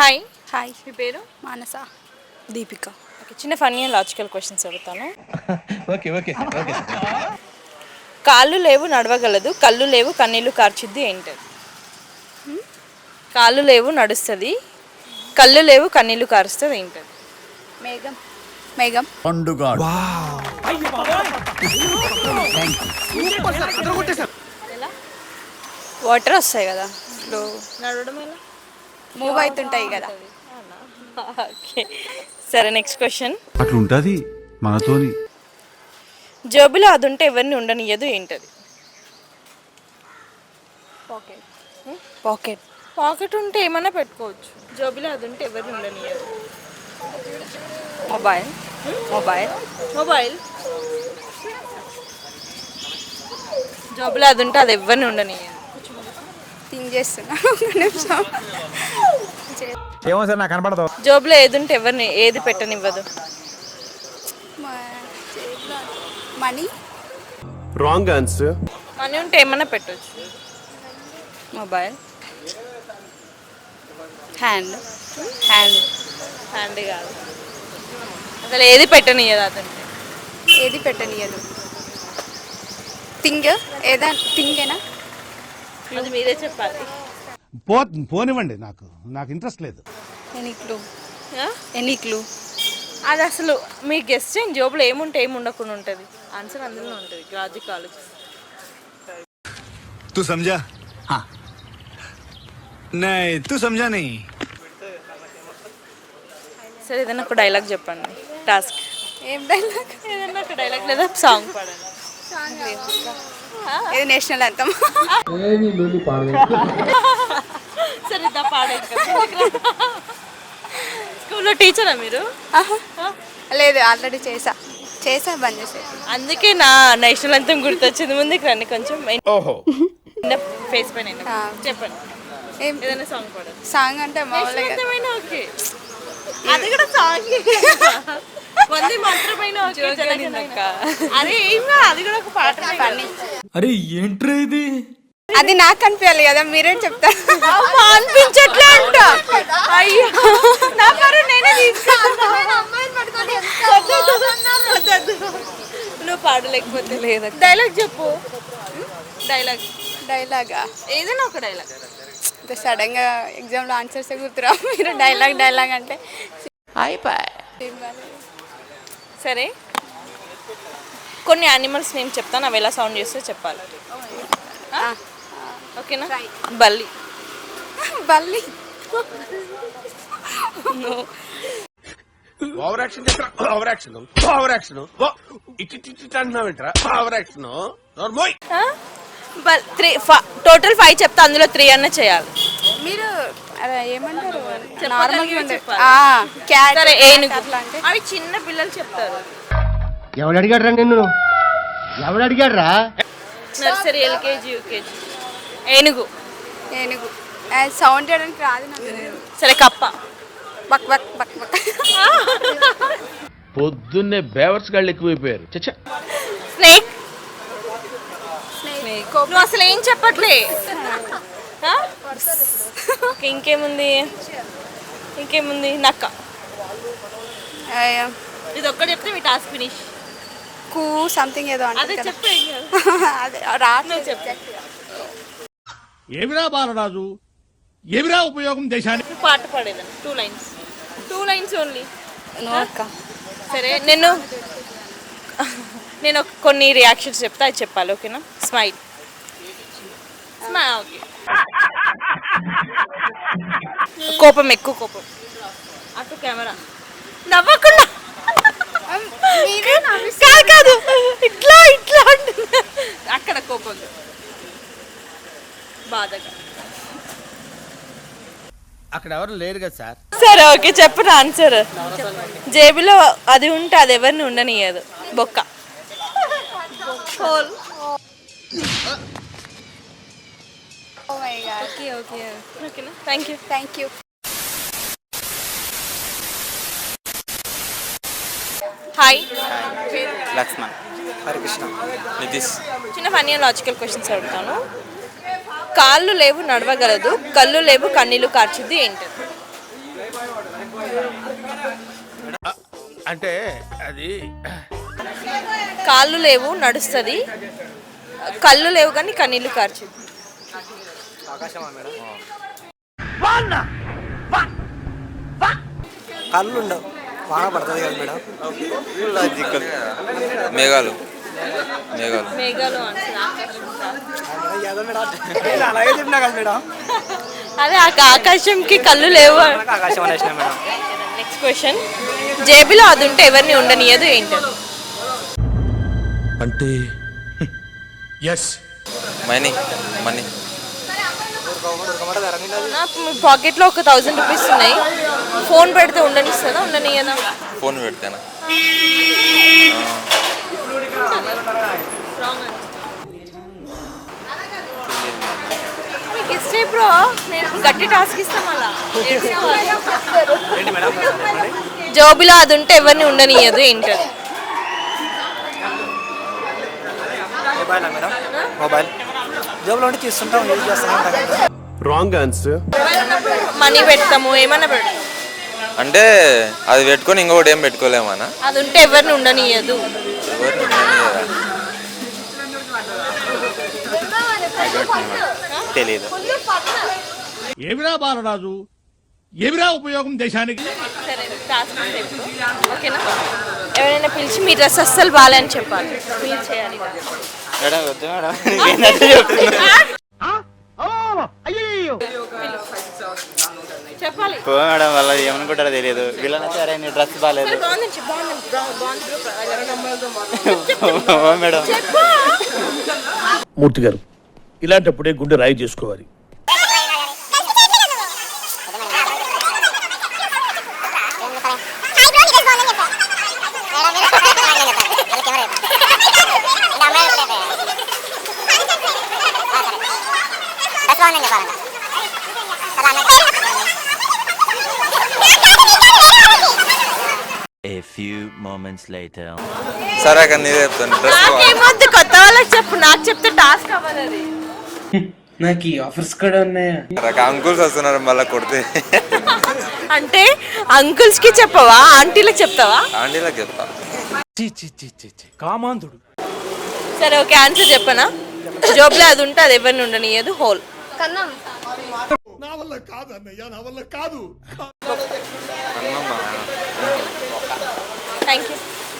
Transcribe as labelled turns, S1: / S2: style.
S1: Hi
S2: hi
S1: మీ పేరు?
S2: Manasa. Deepika.
S1: Okay చిన్న ఫన్నీ లాజికల్ క్వశ్చన్స్ అడుగుతాను.
S3: ఓకే ఓకే ఓకే
S1: కాళ్ళు లేవు నడవగలదు కళ్ళు లేవు కన్నీళ్ళు కార్చిద్ది ఏంటది కాళ్ళు లేవు నడుస్తుంది కళ్ళు లేవు కన్నీళ్ళు కారుస్తుంది ఏంటది
S2: మేఘం. మేఘం.
S4: పండుగాడు
S2: వాటర్ వస్తాయి కదా.
S1: నడవడం ఎలా?
S2: మూవ్ అవుతుంటాయి కదా.
S1: ఓకే సరే నెక్స్ట్ క్వశ్చన్
S5: అట్లుంటది మనతోని.
S1: జోబులో అది ఉంటే ఎవరిని ఉండనియదు ఏంటది?
S2: పాకెట్ పాకెట్
S1: పాకెట్ ఉంటే ఏమైనా పెట్టుకోవచ్చు. జోబులో అది ఉంటే ఎవరిని ఉండనియదు
S2: మొబైల్ మొబైల్
S1: మొబైల్ జోబులో అది ఉంటే అది ఎవరిని ఉండనియదు
S2: థింక్ చేస్తున్నా. ఒక నిమిషం.
S3: ఏమో సార్ నాకు కనపడదు.
S1: జోబులో ఏది ఉంటే ఎవరిని ఏది పెట్టనివ్వదు.
S2: మనీ?
S6: రాంగ్ ఆన్సర్
S1: మనీ ఉంటే ఏమైనా పెట్టవచ్చు
S2: మొబైల్. హ్యాండ్. హ్యాండ్.
S1: హ్యాండ్ కాదు. అసలు ఏది పెట్టనియదు అతనికి.
S2: ఏది పెట్టనియదు థింగ్? ఏదా థింగేనా
S1: అది మీరే చెప్పాలి.
S5: పో పోనివ్వండి నాకు నాకు ఇంట్రెస్ట్ లేదు.
S2: Any clue? Any clue?
S1: అది అసలు మీ గెస్ట్ చేయండి జోబులు ఏముంటే ఏమి ఉండకుండా ఉంటుంది? ఆన్సర్ అందులో ఉంటుంది గాజు
S4: కాలేజ్ తు సంజా నై తు సంజా నీ
S1: సరే ఏదైనా ఒక డైలాగ్ చెప్పండి. టాస్క్
S2: ఏం డైలాగ్
S1: ఏదైనా ఒక డైలాగ్ లేదా? సాంగ్ పాడండి.
S2: ఏది నేషనల్ అంతం?
S1: సరే పాడే స్కూల్లో టీచరా మీరు?
S2: లేదు ఆల్రెడీ చేసా. చేసా బంద్ చేసే.
S1: అందుకే నా నేషనల్ అంతం గుర్తొచ్చింది. ముందుకు రండి కొంచెం.
S6: ఓహో.
S1: ఫేస్ పైన. చెప్పండి. ఏదైనా సాంగ్ పాడండి.
S2: సాంగ్ అంటే
S1: నేషనల్
S2: మామూలుగా
S1: ఓకే. అది కూడా సాంగ్ వంది మాత్రమైన. అరే ఏం కాదు, అది కూడా ఒక పాట
S3: అరే ఏంట్రా ఇది?
S2: అది నాకు అనిపించాలి కదా మీరేం చెప్తారు?
S1: అనిపించట్లే అంట. అయ్యో నా పరు నేనే నువ్వు పాడలేకపోతే
S2: లేదు
S1: డైలాగ్ చెప్పు. డైలాగ్
S2: డైలాగా
S1: ఏదైనా ఒక డైలాగ్
S2: ఇంత సడన్గా ఎగ్జామ్లో ఆన్సర్స్ గుర్తురా మీరు డైలాగ్ డైలాగ్ అంటే. కాదు.
S1: సరే. కొన్ని యానిమల్స్ నేమ్ చెప్తాను అవి ఎలా సౌండ్ చేస్తే చెప్పాలి.
S2: ఆ,
S1: ఓకేనా? బల్లి.
S2: బల్లి.
S6: Over action over action over action ఇటు ఇటు ఇటు అంటున్నావేంట్రా? ఓవర్ యాక్షన్ నోర్మోయ్
S1: బల్ త్రీ టోటల్ ఫైవ్ చెప్తా అందులో త్రీ అన్న చేయాలి.
S2: మీరు ఏమంటారు?
S1: సరే ఏనుగు. అవి చిన్న పిల్లలు చెప్తారు.
S7: ఎవడు అడిగాడ్రా నిన్ను? ఎవడు అడిగాడ్రా?
S1: Nursery LKG UKG. ఏనుగు.
S2: ఏనుగు. సౌండ్ చేయడానికి రాదు
S1: సరే కప్ప.
S2: బక్ బక్ బక్ బక్.
S8: పొద్దున్నే బేవర్స్ గాళ్ళు ఎక్కువైపోయారు. చచ్చా.
S1: స్నేక్. నువ్వు అసలు ఏం చెప్పట్లే. ఇంకేముంది? ఇంకేముంది? నక్క. ఇది ఒక్కటి చెప్తే మీ టాస్క్ ఫినిష్.
S2: కూ సంథింగ్ ఏదో
S1: అదే చెప్పే చెప్పు.
S5: ఏమిరా బాలరాజు? ఏమిరా ఉపయోగం దేశానికి?
S1: పాట పాడేదాన్ని two lines two lines only సరే నేను నేను కొన్ని రియాక్షన్స్ చెప్తా అది చెప్పాలి ఓకేనా? స్మైల్ స్మైల్ కోపం ఎక్కువ కోపం. అటు కెమెరా. నవ్వకుండా. కాదు కాదు. ఇట్లా ఇట్లా. అక్కడ కోపం బాధగా.
S3: అక్కడ ఎవరు లేరు కదా సార్?
S1: సరే ఓకే చెప్పు ఆన్సర్. జేబులో అది ఉంటే అది ఎవరిని ఉండనియదు. బొక్క. Hole
S2: oh my God okay. Okay
S1: ఓకేనా thank you
S2: thank you
S1: hi
S9: Lakshman Harikrishna Nitish
S1: చిన్న ఫన్నీ లాజికల్ క్వశ్చన్స్ అడుగుతాను. కాళ్ళు లేవు నడవగలదు. కళ్ళు లేవు కన్నీళ్ళు కార్చిద్ది ఏంటది
S6: అంటే అది
S1: కాళ్ళు లేవు నడుస్తుంది. కళ్ళు లేవు కానీ కన్నీళ్ళు కార్చి
S9: కళ్ళు ఉండవు వాన పడుతుంది కదా మేడం. లాజికల్ మేఘాలు. మేఘాలు. అలాగే చెప్పినా కదా మేడం.
S1: అదే ఆకాశంకి కళ్ళు లేవు.
S9: ఆకాశం అనేసిన మేడం.
S1: నెక్స్ట్ క్వశ్చన్ జేబులో అది ఉంటే ఎవరిని ఉండనియదు ఏంటది
S4: అంటే ఎస్
S9: మనీ మనీ.
S1: నా మీ పాకెట్లో ఒక థౌజండ్ రూపీస్ ఉన్నాయి. ఫోన్ పెడితే ఉండనిస్తుందా ఉండనియదా
S9: ఫోన్ పెడతానా?
S1: ఇస్తే బ్రో నేను గట్టి టాస్క్ ఇస్తాం అలా. జోబులో అది ఉంటే ఎవరిని ఉండనియదు ఏంటది?
S9: Mobile madam? మొబైల్ జోబులో ఉండి తీస్తుంటాం యూజ్ చేస్తాం
S6: రాంగ్ ఆన్సర్
S1: మనీ పెడతాము ఏమన్నా పెడతాము?
S9: అంటే అది పెట్టుకొని ఇంకొకటి ఏం పెట్టుకోలేమన్నా?
S1: అది ఉంటే ఎవరిని ఉండనియదు.
S9: ఎవరిని? తెలీదు.
S5: ఏమిరా బాలరాజు? ఏమిరా ఉపయోగం దేశానికి?
S1: సరే టాస్క్ అంటే ఇప్పుడు. ఓకేనా? ఎవరైనా పిలిచి మీ డ్రెస్ అస్సలు బాగాలని చెప్పాలి. మీరు చేయాలి
S9: మేడం వద్దు మేడం. చెప్తున్నా
S1: చెప్పాలి.
S9: మేడం వాళ్ళ ఏమనుకుంటారో తెలియదు. వీళ్ళనైతే అరే నీ డ్రెస్ బాగాలేదు
S1: సరే
S9: మేడం.
S8: మూర్తి గారు ఇలాంటప్పుడే గుండె రాయి చేసుకోవాలి.
S9: సరే అక్కడ నీదే చెప్తాను. డ్రెస్
S1: నాకేమొద్దు కొత్త వాళ్ళకి చెప్పు. నాకు చెప్తే టాస్క్ అవ్వదు అది.
S3: నాకు ఈ ఆఫర్స్ కూడా ఉన్నాయా?
S9: అంకుల్స్ వస్తున్నారు మళ్ళీ కొడితే.
S1: అంటే అంకుల్స్కి చెప్పవా? ఆంటీలకు చెప్తావా?
S9: ఆంటీలకు చెప్తా.
S3: కామాంధుడు.
S1: సరే ఓకే ఆన్సర్ చెప్పనా? జాబ్లో అది ఉంటే అది ఎవరిని ఉండనియదు హోల్
S9: అన్నమ్మా
S1: థ్యాంక్ యూ